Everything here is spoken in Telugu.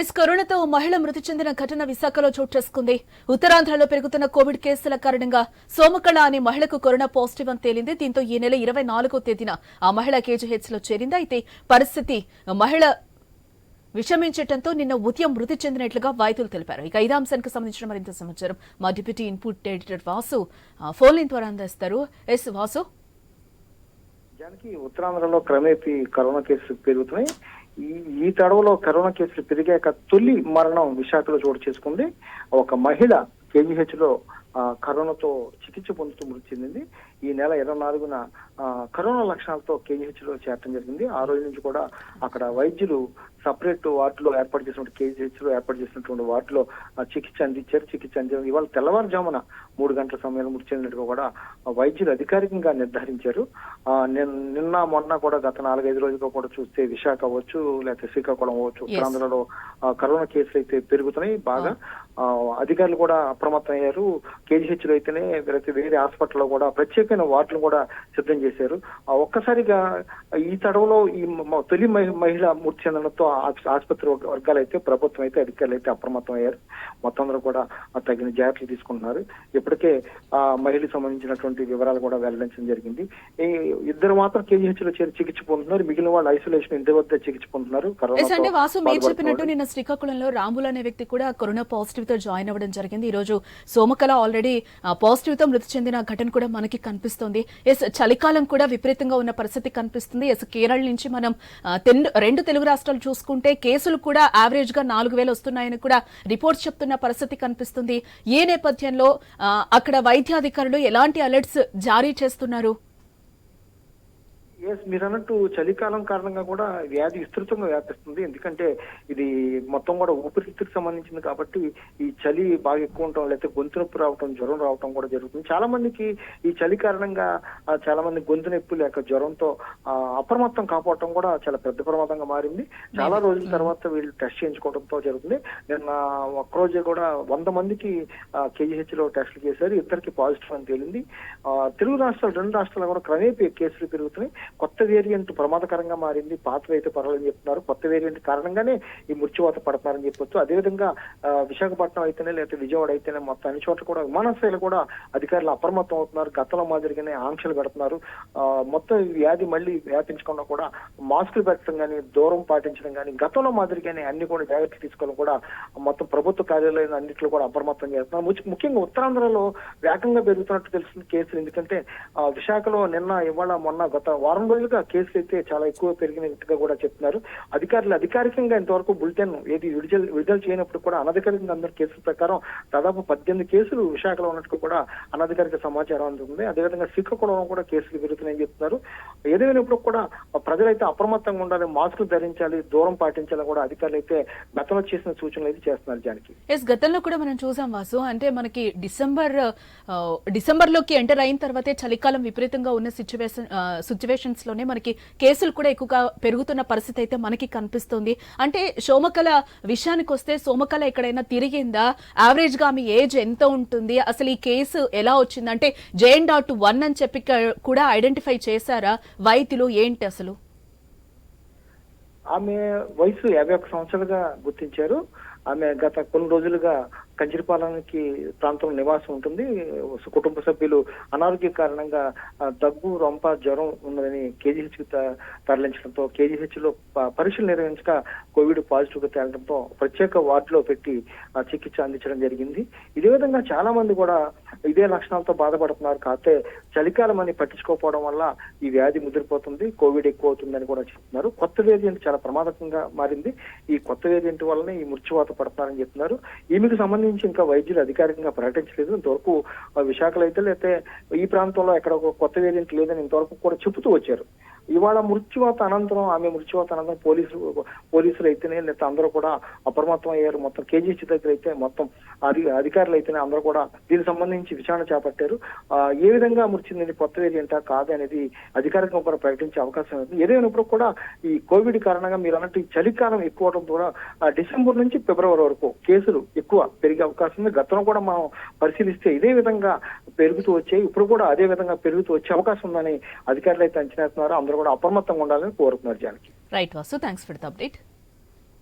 ఎస్ కరోనాతో మహిళ మృతి చెందిన ఘటన విశాఖలో చోటు చేసుకుంది. ఉత్తరాంధ్రలో పెరుగుతున్న కోవిడ్ కేసుల కారణంగా సోమకళ అనే మహిళకు కరోనా పాజిటివ్ అని తేలింది. దీంతో ఈ నెల ఇరవై నాలుగో తేదీన ఆ మహిళ కేజీహెచ్లో చేరింది. అయితే పరిస్థితి మహిళ విషమించటంతో నిన్న ఉదయం మృతి చెందినట్లుగా వైద్యులు తెలిపారు. ఇక ఇదే అంశానికి సంబంధించిన మరింత సమాచారం మా deputy input editor Vasu phone line ద్వారా అందిస్తారు. ఎస్ వాసు. నిజానికి ఉత్తరాంధ్రలో క్రమేపీ కరోనా కేసులు పెరుగుతున్నాయి. ఈ తడవలో కరోనా కేసులు పెరిగాక తొలి మరణం విశాఖలో చోటు చేసుకుంది. ఒక మహిళ కేజీహెచ్లో కరోనాతో చికిత్స పొందుతూ మృతి చెందింది. ఈ నెల ఇరవై నాలుగున కరోనా లక్షణాలతో కేజీహెచ్లో చేరటం జరిగింది. ఆ రోజు నుంచి కూడా అక్కడ వైద్యులు సపరేట్ వార్డులో ఏర్పాటు చేసినటువంటి కేజీహెచ్లో ఏర్పాటు చేసినటువంటి వార్డులో చికిత్స అందించారు. చికిత్స అందించారు ఇవాళ తెల్లవారుజామున మూడు గంటల సమయంలో మృతి చెందినట్టుగా కూడా వైద్యులు అధికారికంగా నిర్ధారించారు. నిన్న మొన్న కూడా గత నాలుగైదు రోజులుగా కూడా చూస్తే విశాఖ అవ్వచ్చు లేకపోతే శ్రీకాకుళం అవ్వచ్చు ఉత్తరాంధ్రలో కరోనా కేసులు అయితే పెరుగుతున్నాయి. బాగా అధికారులు కూడా అప్రమత్తం అయ్యారు కేజీహెచ్లో అయితేనే లేకపోతే వేరే హాస్పిటల్లో కూడా ప్రత్యేకమైన వార్డులు కూడా సిద్ధం చేశారు. ఆ, ఒక్కసారిగా ఈ తడవలో ఈ తొలి మహి- మహిళ మృతి చెందడంతో ఆసుపత్రి వర్గ- వర్గాలు అయితే ప్రభుత్వం అయితే అధికారులు అయితే అప్రమత్తం అయ్యారు మొత్తం అందరూ కూడా తగిన జాగ్రత్తలు తీసుకుంటున్నారు. ఇప్పటికే ఆ మహిళకు సంబంధించినటువంటి వివరాలు కూడా వెల్లడించడం జరిగింది. ఈ ఇద్దరు మాత్రం కేజీహెచ్లో చేరి చికిత్స పొందుతున్నారు. మిగిలిన వాళ్ళు ఐసోలేషన్ ఇంటి వద్ద చికిత్స పొందుతున్నారు. ఎస్ అంటే వాసు మీరు బాధపడుతున్నారు. చెప్పినట్టు నిన్న శ్రీకాకుళంలో రాంబుల్ అనే వ్యక్తి కూడా కరోనా పాజిటివ్తో జాయిన్ అవ్వడం జరిగింది. ఈ రోజు సోమకళ ఆల్రెడీ పాజిటివ్తో మృతి చెందిన ఘటన కూడా మనకి కనిపిస్తోంది. ఎస్ చలికాలం కూడా విపరీతంగా ఉన్న పరిస్థితి కనిపిస్తుంది. ఎస్ కేరళ నుంచి మనం తెన్- రెండు తెలుగు రాష్ట్రాలు చూసుకుంటే కేసులు కూడా యావరేజ్గా నాలుగు వేలు వస్తున్నాయని కూడా రిపోర్ట్స్ చెప్తున్న పరిస్థితి కనిపిస్తుంది. ఏ నేపథ్యంలో అక్కడ వైద్యాధికారులు ఎలాంటి అలర్ట్స్ జారీ చేస్తున్నారు? ఎస్ మీరు అన్నట్టు చలికాలం కారణంగా కూడా వ్యాధి విస్తృతంగా వ్యాపిస్తుంది. ఎందుకంటే ఇది మొత్తం కూడా ఊపిరితిత్తుకు సంబంధించింది కాబట్టి ఈ చలి బాగా ఎక్కువ ఉండటం లేకపోతే గొంతు నొప్పి రావటం జ్వరం రావటం కూడా జరుగుతుంది. చాలా మందికి ఈ చలి కారణంగా చాలా మంది గొంతు నొప్పి లేక జ్వరంతో అప్రమత్తం కాపాడటం కూడా చాలా పెద్ద ప్రమాదంగా మారింది. చాలా రోజుల తర్వాత వీళ్ళు టెస్ట్ చేయించుకోవడంతో జరుగుతుంది. నిన్న ఒక్కరోజే కూడా వంద మందికి కేజీహెచ్లో టెస్టులు చేశారు. ఇద్దరికి పాజిటివ్ అని తేలింది. తెలుగు రాష్ట్రాలు రెండు రాష్ట్రాలు కూడా క్రమేపీ కేసులు పెరుగుతున్నాయి. కొత్త వేరియంట్ ప్రమాదకరంగా మారింది పాతవి అయితే పర్వాలని చెప్తున్నారు. కొత్త వేరియంట్ కారణంగానే ఈ మృత్యువాత పడతారని చెప్పొచ్చు. అదేవిధంగా విశాఖపట్నం అయితేనే లేకపోతే విజయవాడ అయితేనే మొత్తం అన్ని చోట్ల కూడా విమానాశ్రయాలు కూడా అధికారులు అప్రమత్తం అవుతున్నారు. గతంలో మాదిరిగానే ఆంక్షలు పెడుతున్నారు. మొత్తం ఈ వ్యాధి మళ్ళీ వ్యాపించకుండా కూడా మాస్కులు పెట్టడం కానీ దూరం పాటించడం కానీ గతంలో మాదిరిగానే అన్ని కూడా జాగ్రత్తలు తీసుకోవడం కూడా మొత్తం ప్రభుత్వ కార్యాలయం అన్నింటిలో కూడా అప్రమత్తం చేస్తున్నారు. ముఖ్యంగా ఉత్తరాంధ్రలో వేగంగా పెరుగుతున్నట్టు తెలుస్తుంది కేసులు. ఎందుకంటే ఆ, విశాఖలో నిన్న ఇవాళ మొన్న గత వారం రోజులుగా కేసులు అయితే చాలా ఎక్కువ పెరిగినట్టుగా కూడా చెప్తున్నారు. అధికారులు అధికారికంగా ఇంతవరకు బులెటిన్ ఏది విడుదల విడుదల చేయనప్పుడు కూడా అనధికారికంగా అందరి కేసుల ప్రకారం దాదాపు పద్దెనిమిది కేసులు విశాఖలో ఉన్నట్టు కూడా అనధికారిక సమాచారం అందుతుంది అదేవిధంగా శ్రీకాకుళంలో కూడా కేసులు పెరుగుతున్నాయని చెప్తున్నారు. ఏదైనప్పుడు కూడా ప్రజలైతే అప్రమత్తంగా ఉండాలి మాస్కులు ధరించాలి దూరం పాటించాలని కూడా అధికారులు అయితే గతంలో చేసిన సూచనలు అయితే చేస్తున్నారు జానికి. ఎస్ గతంలో కూడా మనం చూసాం వాసు అంటే మనకి డిసెంబర్ డిసెంబర్లోకి ఎంటర్ అయిన తర్వాతే చలికాలం విపరీతంగా ఉన్న సిచ్యువేషన్ సిచ్యువేషన్స్లోనే మనకి కేసులు కూడా ఎక్కువగా పెరుగుతున్న పరిస్థితి అయితే మనకి కనిపిస్తుంది. అంటే సోమకళ విషయానికి వస్తే సోమకళ ఎక్కడైనా తిరిగిందా? యావరేజ్గా ఆమె ఏజ్ ఎంత ఉంటుంది? అసలు ఈ కేసు ఎలా వచ్చింది? అంటే జేఎన్ డాట్ వన్ అని చెప్పి కూడా ఐడెంటిఫై చేశారా? వైద్యులు ఏంటి అసలు? ఆమె వయసు యాభై ఒక్క సంవత్సరాలుగా గుర్తించారు. ఆమె గత కొన్ని రోజులుగా కంచిరిపాలెంకి ప్రాంతం నివాసం ఉంటుంది. కుటుంబ సభ్యులు అనారోగ్య కారణంగా దగ్గు రొంప జ్వరం ఉన్నదని కేజీహెచ్ తరలించడంతో కేజీహెచ్లో పరీక్షలు నిర్వహించక కోవిడ్ పాజిటివ్గా తేలడంతో ప్రత్యేక వార్డులో పెట్టి చికిత్స అందించడం జరిగింది. ఇదే విధంగా చాలా మంది కూడా ఇదే లక్షణాలతో బాధపడుతున్నారు. కాకపోతే చలికాలం అని పట్టించుకోకపోవడం వల్ల ఈ వ్యాధి ముదిరిపోతుంది. కోవిడ్ ఎక్కువ అవుతుందని కూడా చెప్తున్నారు. కొత్త వేరియంట్ చాలా ప్రమాదకంగా మారింది. ఈ కొత్త వేరియంట్ వల్లనే ఈ మృత్యువాత పడుతున్నారని చెప్తున్నారు. ఈమెకు సంబంధించి ఇంకా వైద్యులు అధికారికంగా ప్రకటించలేదు. ఇంతవరకు విశాఖలో అయితే లేకపోతే ఈ ప్రాంతంలో ఎక్కడ ఒక కొత్త వేరియంట్ లేదని ఇంతవరకు కూడా చెబుతూ వచ్చారు. ఇవాళ మృత్యువాత అనంతరం ఆమె మృత్యువాత అనంతరం పోలీసులు పోలీసులు అయితేనే లేకపోతే అందరూ కూడా అప్రమత్తం అయ్యారు. మొత్తం కేజీసీ దగ్గర అయితే మొత్తం అధి- అధికారులు అయితేనే అందరూ కూడా దీనికి సంబంధించి విచారణ చేపట్టారు. ఏ విధంగా మృతి కొత్త వేరియంటా కాదు అనేది అధికారికంగా కూడా ప్రకటించే అవకాశం ఉంది. ఏదైనప్పుడు కూడా ఈ కోవిడ్ కారణంగా మీరు అన్నట్టు ఈ చలికాలం ఎక్కువ అవడం ద్వారా డిసెంబర్ నుంచి ఫిబ్రవరి వరకు కేసులు ఎక్కువ పెరిగే అవకాశం ఉంది. గతంలో కూడా మనం పరిశీలిస్తే ఇదే విధంగా పెరుగుతూ వచ్చాయి. ఇప్పుడు కూడా అదే విధంగా పెరుగుతూ వచ్చే అవకాశం ఉందని అధికారులు అయితే అంచనా వేస్తున్నారు. అందరూ కూడా అప్రమత్తంగా ఉండాలని కోరుతున్నారు Janaki. Right Vasu thanks for the update